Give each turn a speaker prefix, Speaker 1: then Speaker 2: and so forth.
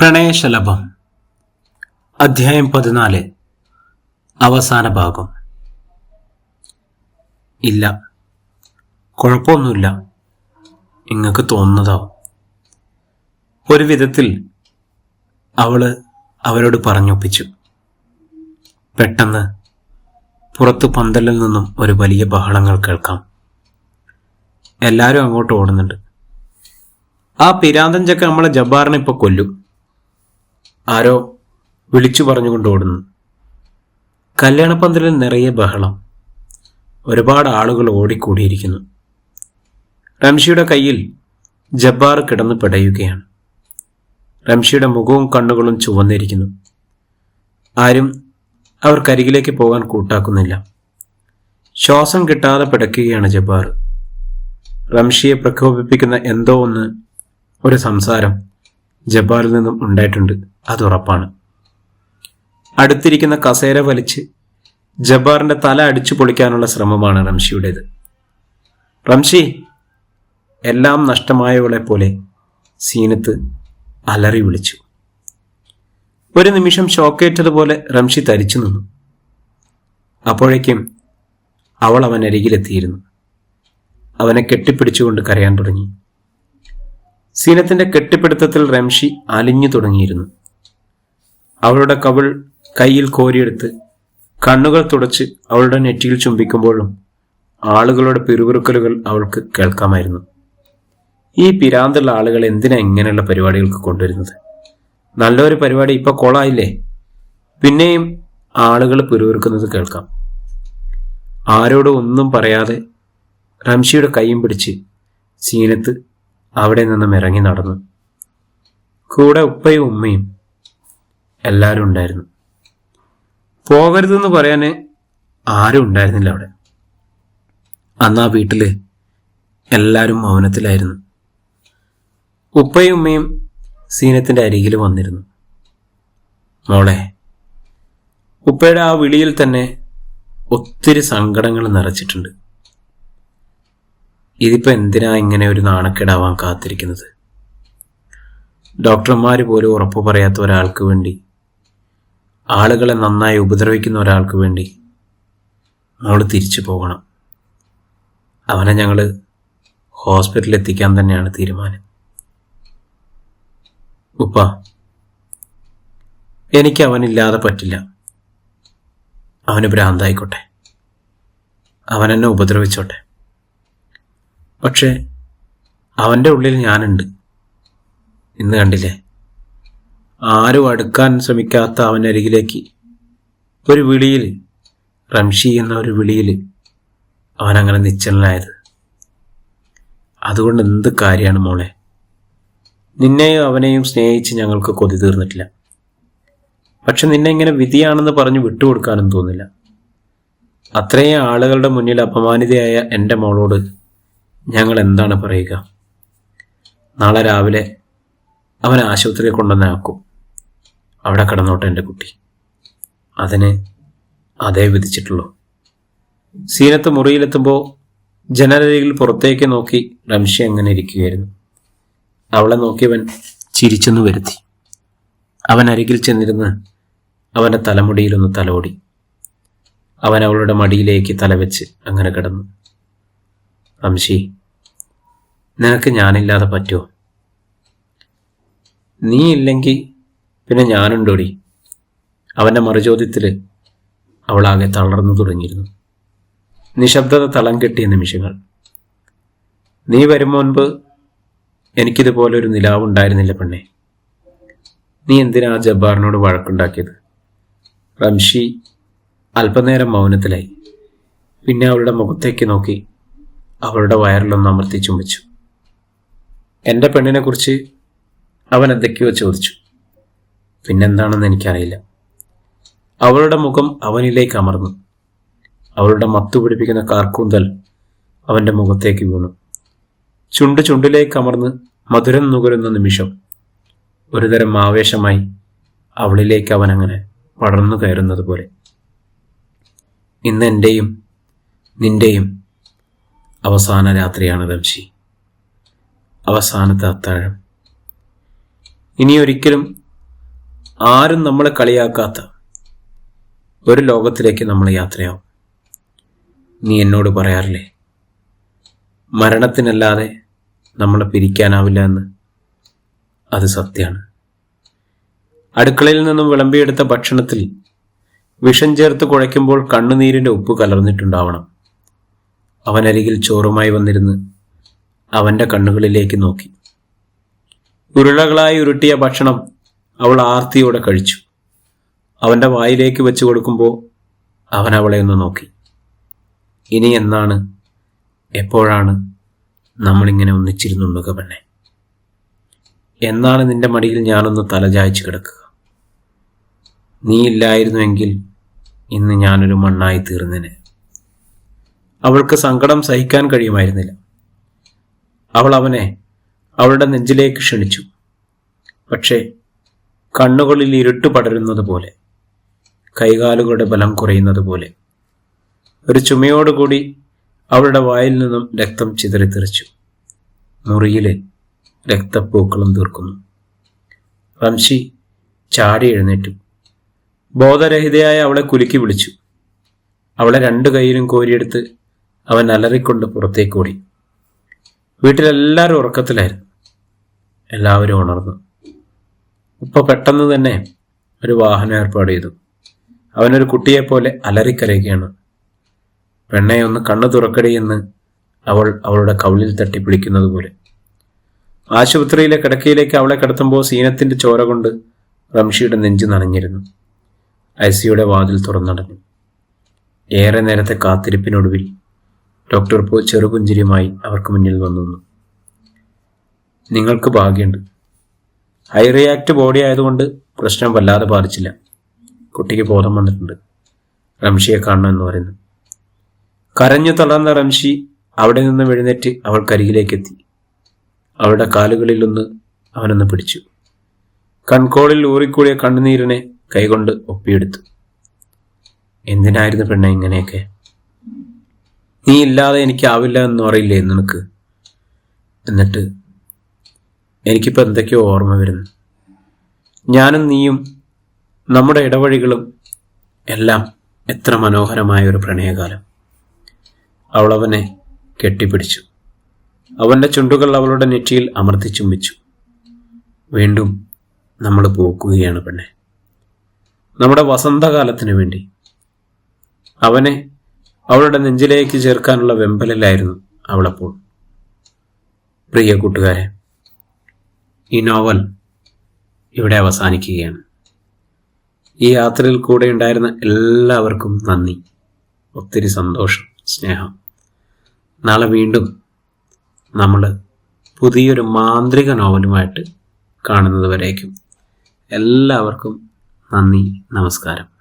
Speaker 1: പ്രണയശലഭം. അധ്യായം പതിനാല്. അവസാന ഭാഗം. ഇല്ല. കുഴപ്പമൊന്നുമില്ല. നിങ്ങൾക്ക് തോന്നുന്നതാവും. ഒരു വിധത്തിൽ അവൾ അവരോട് പറഞ്ഞൊപ്പിച്ചു. പെട്ടെന്ന് പുറത്തു പന്തലിൽ നിന്നും ഒരു വലിയ ബഹളങ്ങൾ കേൾക്കാം. എല്ലാവരും അങ്ങോട്ട് ഓടുന്നുണ്ട്. ആ പിരാന്തൻ ചക്ക നമ്മളെ ജബ്ബാറിനെ ഇപ്പൊ കൊല്ലും. ആരോ വിളിച്ചു പറഞ്ഞുകൊണ്ട് ഓടുന്നു. കല്യാണപ്പന്തലിൽ നിറയെ ബഹളം. ഒരുപാട് ആളുകൾ ഓടിക്കൂടിയിരിക്കുന്നു. റംഷിയുടെ കയ്യിൽ ജബ്ബാർ കിടന്ന് പിടയുകയാണ്. റംഷിയുടെ മുഖവും കണ്ണുകളും ചുവന്നിരിക്കുന്നു. ആരും അവർക്കരികിലേക്ക് പോകാൻ കൂട്ടാക്കുന്നില്ല. ശ്വാസം കിട്ടാതെ പിടയ്ക്കുകയാണ് ജബ്ബാർ. റംഷിയെ പ്രകോപിപ്പിക്കുന്ന എന്തോ ഒന്ന് ഒരു സംസാരം ജബ്ബാറിൽ നിന്നും ഉണ്ടായിട്ടുണ്ട്. അത് ഉറപ്പാണ് അടുത്തിരിക്കുന്ന കസേര വലിച്ച് ജബ്ബാറിന്റെ തല അടിച്ചു പൊളിക്കാനുള്ള ശ്രമമാണ് റംഷിയുടേത്. റംഷി എല്ലാം നഷ്ടമായവളെ പോലെ സീനത്ത് അലറി വിളിച്ചു. ഒരു നിമിഷം ഷോക്കേറ്റതുപോലെ റംഷി തരിച്ചു നിന്നു. അപ്പോഴേക്കും അവൾ അവൻ അരികിലെത്തിയിരുന്നു. അവനെ കെട്ടിപ്പിടിച്ചുകൊണ്ട് കരയാൻ തുടങ്ങി. സീനത്തിന്റെ കെട്ടിപ്പിടുത്തത്തിൽ റംഷി അലിഞ്ഞു തുടങ്ങിയിരുന്നു. അവളുടെ കവിൾ കയ്യിൽ കോരിയെടുത്ത് കണ്ണുകൾ തുടച്ച് അവളുടെ നെറ്റിയിൽ ചുംബിക്കുമ്പോഴും ആളുകളുടെ പിറുപിറുക്കലുകൾ അവൾക്ക് കേൾക്കാമായിരുന്നു. ഈ പിരാന്തുള്ള ആളുകൾ എന്തിനാ ഇങ്ങനെയുള്ള പരിപാടികൾക്ക് കൊണ്ടുവരുന്നത്? നല്ലൊരു പരിപാടി ഇപ്പൊ കോളായില്ലേ? പിന്നെയും ആളുകൾ പിറുപിറുക്കുന്നത് കേൾക്കാം. ആരോടും ഒന്നും പറയാതെ റംഷിയുടെ കൈയും പിടിച്ച് സീനത്ത് അവിടെ നിന്നും ഇറങ്ങി നടന്നു. കൂടെ ഉപ്പയും ഉമ്മയും എല്ലാവരും ഉണ്ടായിരുന്നു. പോകരുതെന്ന് പറയാൻ ആരും ഉണ്ടായിരുന്നില്ല അവിടെ. അന്ന് ആ വീട്ടിൽ എല്ലാവരും മൗനത്തിലായിരുന്നു. ഉപ്പയും ഉമ്മയും സീനത്തിന്റെ അരികിൽ വന്നിരുന്നു. മോളെ ഉപ്പയുടെ ആ വിളിയിൽ തന്നെ ഒത്തിരി സങ്കടങ്ങൾ നിറച്ചിട്ടുണ്ട്. ഇതിപ്പോൾ എന്തിനാ ഇങ്ങനെ ഒരു നാണക്കേടാവാൻ കാത്തിരിക്കുന്നത്? ഡോക്ടർമാർ പോലും ഉറപ്പ് പറയാത്ത ഒരാൾക്ക് വേണ്ടി ആളുകളെ നന്നായി ഉപദ്രവിക്കുന്ന ഒരാൾക്ക് വേണ്ടി നമ്മൾ തിരിച്ചു പോകണം. അവനെ ഞങ്ങൾ ഹോസ്പിറ്റലിൽ എത്തിക്കാൻ തന്നെയാണ് തീരുമാനം. ഉപ്പ എനിക്ക് അവനില്ലാതെ പറ്റില്ല. അവന് ഭ്രാന്തായിക്കോട്ടെ. അവൻ എന്നെ ഉപദ്രവിച്ചോട്ടെ. പക്ഷേ അവന്റെ ഉള്ളിൽ ഞാനുണ്ട്. ഇന്ന് കണ്ടില്ലേ? ആരും അടുക്കാൻ ശ്രമിക്കാത്ത അവന്റെ അരികിലേക്ക്. ഒരു വിളിയിൽ റംഷി എന്ന ഒരു വിളിയിൽ അവനങ്ങനെ നിശ്ചലനായത്. അതുകൊണ്ട് എന്ത് കാര്യമാണ് മോളെ? നിന്നെയും അവനെയും സ്നേഹിച്ച് ഞങ്ങൾക്ക് കൊതി തീർന്നിട്ടില്ല. പക്ഷെ നിന്നെ ഇങ്ങനെ വിധിയാണെന്ന് പറഞ്ഞ് വിട്ടുകൊടുക്കാനും തോന്നില്ല. അത്രയും ആളുകളുടെ മുന്നിൽ അപമാനിതയായ എന്റെ മോളോട് ഞങ്ങൾ എന്താണ് പറയുക? നാളെ രാവിലെ അവൻ ആശുപത്രിയിൽ കൊണ്ടുവന്ന് ആക്കും അവിടെ കിടന്നോട്ടെ എന്റെ കുട്ടി. അതിന് അതേ വിധിച്ചിട്ടുള്ളൂ. സീനത്ത് മുറിയിലെത്തുമ്പോൾ ജനലരികിൽ പുറത്തേക്ക് നോക്കി റംഷി അങ്ങനെ ഇരിക്കുകയായിരുന്നു. അവളെ നോക്കിയവൻ ചിരിച്ചെന്ന് വരുത്തി. അവൻ അരികിൽ ചെന്നിരുന്ന് അവന്റെ തലമുടിയിലൊന്ന് തലോടി. അവൻ അവളുടെ മടിയിലേക്ക് തലവെച്ച് അങ്ങനെ കിടന്നു. റംഷി നിനക്ക് ഞാനില്ലാതെ പറ്റുമോ? നീ ഇല്ലെങ്കിൽ പിന്നെ ഞാനുണ്ടോടി? അവന്റെ മറുചോദ്യത്തിൽ അവളാകെ തളർന്നു തുടങ്ങിയിരുന്നു. നിശബ്ദത തളം കെട്ടിയ നിമിഷങ്ങൾ. നീ വരും മുൻപ് എനിക്കിതുപോലെ നിലാവുണ്ടായിരുന്നില്ല പെണ്ണെ. നീ എന്തിനാ ജബ്ബാറിനോട് വഴക്കുണ്ടാക്കിയത്? റംഷി അല്പനേരം മൗനത്തിലായി. പിന്നെ അവളുടെ മുഖത്തേക്ക് നോക്കി അവളുടെ വയറിലൊന്ന് അമർത്തി ചുംബിച്ചു. എന്റെ പെണ്ണിനെ കുറിച്ച് അവൻ എന്തൊക്കെയോ ചോദിച്ചു. പിന്നെന്താണെന്ന് എനിക്കറിയില്ല. അവളുടെ മുഖം അവനിലേക്ക് അമർന്നു. അവളുടെ മത്തു പിടിപ്പിക്കുന്ന കാർക്കൂന്തൽ അവന്റെ മുഖത്തേക്ക് വീണു. ചുണ്ട് ചുണ്ടിലേക്ക് അമർന്ന് മധുരം നുകരുന്ന നിമിഷം ഒരുതരം ആവേശമായി അവളിലേക്ക് അവൻ അങ്ങനെ പടർന്നു കയറുന്നത് പോലെ. ഇന്ന് എന്റെയും നിന്റെയും അവസാന രാത്രിയാണ് ദംശി. അവസാനത്തെ അത്താഴം. ഇനി ഒരിക്കലും ആരും നമ്മളെ കളിയാക്കാത്ത ഒരു ലോകത്തിലേക്ക് നമ്മൾ യാത്രയാവും. നീ എന്നോട് പറയാറില്ലേ? മരണത്തിനല്ലാതെ നമ്മളെ പിരിക്കാനാവില്ല എന്ന്. അത് സത്യമാണ്. അടുക്കളയിൽ നിന്നും വിളമ്പിയെടുത്ത ഭക്ഷണത്തിൽ വിഷം ചേർത്ത് കുഴയ്ക്കുമ്പോൾ കണ്ണുനീരിന്റെ ഉപ്പ് കലർന്നിട്ടുണ്ടാവണം. അവനരികിൽ ചോറുമായി വന്നിരുന്ന് അവന്റെ കണ്ണുകളിലേക്ക് നോക്കി. ഉരുളകളായി ഉരുട്ടിയ ഭക്ഷണം അവൾ ആർത്തിയോടെ കഴിച്ചു. അവന്റെ വായിലേക്ക് വെച്ചു കൊടുക്കുമ്പോൾ അവൻ അവളെ ഒന്ന് നോക്കി. ഇനി എന്നാണ്? എപ്പോഴാണ് നമ്മളിങ്ങനെ ഒന്നിച്ചിരുന്നുണ്ടുക പെണ്ണെ എന്നാണ് നിന്റെ മടിയിൽ ഞാനൊന്ന് തലചായ്ച്ചു കിടക്കുക? നീ ഇല്ലായിരുന്നുവെങ്കിൽ ഇന്ന് ഞാനൊരു മണ്ണായി തീർന്നേനെ. അവൾക്ക് സങ്കടം സഹിക്കാൻ കഴിയുമായിരുന്നില്ല. അവൾ അവനെ അവളുടെ നെഞ്ചിലേക്ക് ക്ഷണിച്ചു. പക്ഷേ കണ്ണുകളിൽ ഇരുട്ട് പടരുന്നത് പോലെ കൈകാലുകളുടെ ബലം കുറയുന്നത് പോലെ ഒരു ചുമയോടുകൂടി അവളുടെ വായിൽ നിന്നും രക്തം ചിതറിത്തെറിച്ചു. മുറിയിലെ രക്തപ്പൂക്കളും തീർക്കുന്നു. റംഷി ചാടി എഴുന്നേറ്റു. ബോധരഹിതയായ അവളെ കുലുക്കി വിളിച്ചു. അവളെ രണ്ടു കൈയിലും കോരിയെടുത്ത് അവൻ അലറിക്കൊണ്ട് പുറത്തേക്കോടി വീട്ടിലെല്ലാവരും ഉറക്കത്തിലായിരുന്നു. എല്ലാവരും ഉണർന്നു. ഉപ്പ പെട്ടെന്ന് തന്നെ ഒരു വാഹനം ഏർപ്പാട് ചെയ്തു. അവനൊരു കുട്ടിയെപ്പോലെ അലറിക്കരയുകയാണ്. പെണ്ണെ ഒന്ന് കണ്ണു തുറക്കടിയെന്ന് അവൾ അവളുടെ കവിളിൽ തട്ടി പിടിക്കുന്നത് പോലെ. ആശുപത്രിയിലെ കിടക്കയിലേക്ക് അവളെ കിടത്തുമ്പോൾ സീനത്തിന്റെ ചോര കൊണ്ട് റംഷിയുടെ നെഞ്ചു നനഞ്ഞിരുന്നു. ഐസിയുടെ വാതിൽ തുറന്നടഞ്ഞു. ഏറെ നേരത്തെ കാത്തിരിപ്പിനൊടുവിൽ ഡോക്ടർ പോ ചെറുപുഞ്ചിരിയുമായി അവർക്ക് മുന്നിൽ വന്നു. നിങ്ങൾക്ക് ഭാഗ്യമുണ്ട്. ഹൈ റിയാക്ട് ബോഡി ആയതുകൊണ്ട് പ്രശ്നം വല്ലാതെ ബാധിച്ചില്ല. കുട്ടിക്ക് ബോധം വന്നിട്ടുണ്ട്. റംഷിയെ കാണണം എന്ന് പറയുന്നു. കരഞ്ഞു തളർന്ന റംഷി അവിടെ നിന്ന് എഴുന്നേറ്റ് അവൾക്കരികിലേക്കെത്തി അവളുടെ കാലുകളിലൊന്ന് അവനൊന്ന് പിടിച്ചു. കൺകോളിൽ ഊറിക്കൂടിയ കണ്ണുനീരിനെ കൈകൊണ്ട് ഒപ്പിയെടുത്തു. എന്തിനായിരുന്നു പെണ്ണെ ഇങ്ങനെയൊക്കെ? നീ ഇല്ലാതെ എനിക്കാവില്ല എന്ന് അറിയില്ലേ നിനക്ക്? എന്നിട്ട് എനിക്കിപ്പോൾ എന്തൊക്കെയോ ഓർമ്മ വരുന്നു. ഞാനും നീയും നമ്മുടെ ഇടവഴികളും എല്ലാം എത്ര മനോഹരമായ ഒരു പ്രണയകാലം. അവളവനെ കെട്ടിപ്പിടിച്ചു. അവന്റെ ചുണ്ടുകൾ അവളുടെ നെറ്റിയിൽ അമർത്തി ചുംബിച്ചു വീണ്ടും നമ്മൾ പോക്കുകയാണ് പെണ്ണെ. നമ്മുടെ വസന്തകാലത്തിന് വേണ്ടി. അവനെ അവളുടെ നെഞ്ചിലേക്ക് ചേർക്കാനുള്ള വെമ്പലിലായിരുന്നു അവളപ്പോൾ. പ്രിയ കൂട്ടുകാരെ ഈ നോവൽ ഇവിടെ അവസാനിക്കുകയാണ്. ഈ യാത്രയിൽ കൂടെ ഉണ്ടായിരുന്ന എല്ലാവർക്കും നന്ദി. ഒത്തിരി സന്തോഷം സ്നേഹം. നാളെ വീണ്ടും നമ്മൾ പുതിയൊരു മാന്ത്രിക നോവലുമായിട്ട് കാണുന്നതുവരേക്കും എല്ലാവർക്കും നന്ദി നമസ്കാരം.